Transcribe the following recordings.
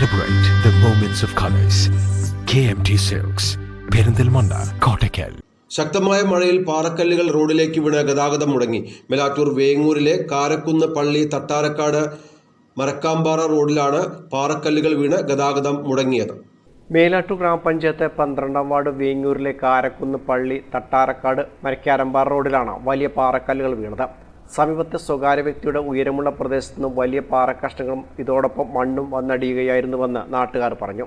Celebrate the moments of colors. KMT silks Perinthalmanna Kottakkal ശക്തമായ മഴയിൽ പാറക്കല്ലുകൾ റോഡിലേക്ക് വീണ് ഗതാഗതം മുടങ്ങി. മെലാറ്റൂർ വേങ്ങൂരിലെ കാരക്കുന്ന് പള്ളി തട്ടാരക്കാട് മരക്കാമ്പാറ റോഡിലാണ് പാറക്കല്ലുകൾ വീണ് ഗതാഗതം മുടങ്ങിയത്. മേലാറ്റൂർ ഗ്രാമപഞ്ചായത്ത് പന്ത്രണ്ടാം വാർഡ് വേങ്ങൂരിലെ കാരക്കുന്ന് പള്ളി തട്ടാരക്കാട് മരക്കാരമ്പാറ റോഡിലാണ് വലിയ പാറക്കല്ലുകൾ വീണത്. സമീപത്തെ സ്വകാര്യ വ്യക്തിയുടെ ഉയരമുള്ള പ്രദേശത്തു നിന്നും വലിയ പാറക്കഷ്ണങ്ങളും ഇതോടൊപ്പം മണ്ണും വന്നടിയുകയായിരുന്നുവെന്ന് നാട്ടുകാർ പറഞ്ഞു.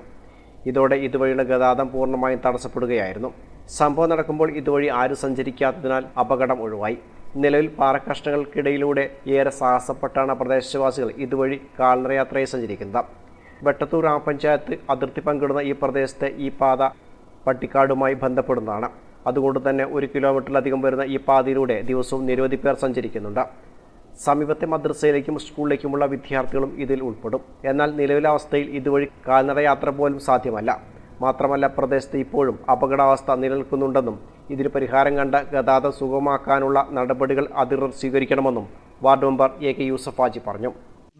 ഇതോടെ ഇതുവഴിയുള്ള ഗതാഗതം പൂർണമായും തടസ്സപ്പെടുകയായിരുന്നു. സംഭവം നടക്കുമ്പോൾ ഇതുവഴി ആരും സഞ്ചരിക്കാത്തതിനാൽ അപകടം ഒഴിവായി. നിലവിൽ പാറക്കഷ്ണങ്ങൾക്കിടയിലൂടെ ഏറെ സാഹസപ്പെട്ടാണ് പ്രദേശവാസികൾ ഇതുവഴി കാൽനടയാത്രയെ സഞ്ചരിക്കുന്നത്. വെട്ടത്തൂർ ഗ്രാമപഞ്ചായത്ത് അതിർത്തി പങ്കിടുന്ന ഈ പ്രദേശത്തെ ഈ പാത പട്ടിക്കാടുമായി ബന്ധപ്പെടുന്നതാണ്. അതുകൊണ്ട് തന്നെ ഒരു കിലോമീറ്ററിലധികം വരുന്ന ഈ പാതയിലൂടെ ദിവസവും നിരവധി പേർ സഞ്ചരിക്കുന്നുണ്ട്. സമീപത്തെ മദ്രസയിലേക്കും സ്കൂളിലേക്കുമുള്ള വിദ്യാർത്ഥികളും ഇതിൽ ഉൾപ്പെടും. എന്നാൽ നിലവിലെ അവസ്ഥയിൽ ഇതുവഴി കാൽനട യാത്ര പോലും സാധ്യമല്ല. മാത്രമല്ല പ്രദേശത്ത് ഇപ്പോഴും അപകടാവസ്ഥ നിലനിൽക്കുന്നുണ്ടെന്നും ഇതിന് പരിഹാരം കണ്ട് ഗതാഗതം സുഗമമാക്കാനുള്ള നടപടികൾ അധികൃതർ സ്വീകരിക്കണമെന്നും ward member A K Yusuf Haji പറഞ്ഞു.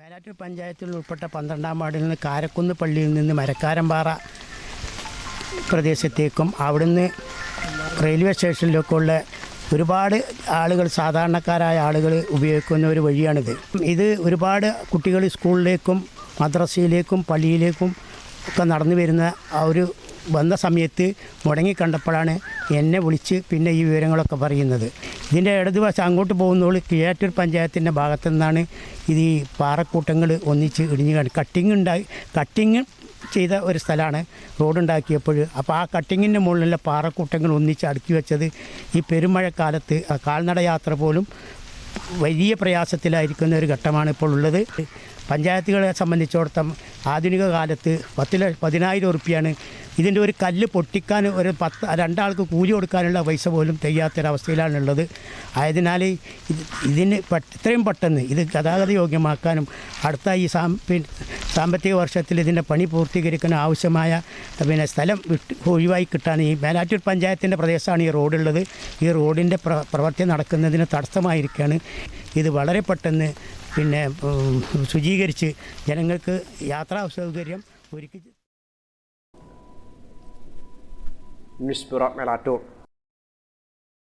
മേലാറ്റൂർ പഞ്ചായത്തിൽ ഉൾപ്പെട്ട പന്ത്രണ്ടാം വാർഡിൽ നിന്ന് കാരക്കുന്ന് പള്ളിയിൽ നിന്ന് മരക്കാരമ്പാറ പ്രദേശത്തേക്കും അവിടുന്ന് റെയിൽവേ സ്റ്റേഷനിലേക്കുള്ള ഒരുപാട് ആളുകൾ സാധാരണക്കാരായ ആളുകൾ ഉപയോഗിക്കുന്ന ഒരു വഴിയാണിത്. ഇത് ഒരുപാട് കുട്ടികൾ സ്കൂളിലേക്കും മദ്രസയിലേക്കും പള്ളിയിലേക്കും ഒക്കെ നടന്നു വരുന്ന ആ ഒരു വന്ന സമയത്ത് മുടങ്ങിക്കണ്ടപ്പോഴാണ് എന്നെ വിളിച്ച് പിന്നെ ഈ വിവരങ്ങളൊക്കെ പറയുന്നത്. ഇതിന്റെ ഇടതുവശം അങ്ങോട്ട് പോകുന്നവൾ കിഴാറ്റൂർ പഞ്ചായത്തിന്റെ ഭാഗത്തു നിന്നാണ് ഇത് ഈ പാറക്കൂട്ടങ്ങൾ ഒന്നിച്ച് ഇടിഞ്ഞ് കട്ടിങ് ഉണ്ടായി കട്ടിങ് ചെയ്ത ഒരു സ്ഥലമാണ് റോഡ് ഉണ്ടാക്കിയപ്പോൾ അപ്പോൾ ആ കട്ടിങ്ങിന്റെ മുകളിലുള്ള പാറക്കൂട്ടങ്ങൾ ഒന്നിച്ച് അടുക്കി വെച്ചത് ഈ പെരുമഴക്കാലത്ത് കാൽനടയാത്ര കാൽനട യാത്ര പോലും വലിയ പ്രയാസത്തിലായിരിക്കുന്ന ഒരു ഘട്ടമാണ് ഇപ്പോൾ ഉള്ളത്. പഞ്ചായത്തുകളെ സംബന്ധിച്ചിടത്തോളം ആധുനിക കാലത്ത് പത്തില പതിനായിരം ഉറുപ്പ്യാണ്. ഇതിന്റെ ഒരു കല്ല് പൊട്ടിക്കാൻ ഒരു പത്ത് രണ്ടാൾക്ക് കൂലി കൊടുക്കാനുള്ള പൈസ പോലും തികയാത്തൊരവസ്ഥയിലാണുള്ളത് ആയതിനാൽ ഇത് ഇതിന് ഇത്രയും പെട്ടെന്ന് ഇത് ഗതാഗത യോഗ്യമാക്കാനും അടുത്ത ഈ സാമ്പത്തിക വർഷത്തിൽ ഇതിന്റെ പണി പൂർത്തീകരിക്കാൻ ആവശ്യമായ പിന്നെ സ്ഥലം വിട്ട് ഒഴിവായി കിട്ടാൻ ഈ മേലാറ്റൂർ പഞ്ചായത്തിന്റെ പ്രദേശമാണ് ഈ റോഡുള്ളത്. ഈ റോഡിന്റെ പ്ര പ്രവൃത്തി നടക്കുന്നതിന് തടസ്സമായിരിക്കുകയാണ് ഇത് വളരെ പെട്ടെന്ന് പിന്നെ ഉം, ശുചീകരിച്ച് ജനങ്ങൾക്ക് യാത്രാ സൗകര്യം ഒരുക്കി ന്യൂസ് ബ്യൂറോ മേലാറ്റൂർ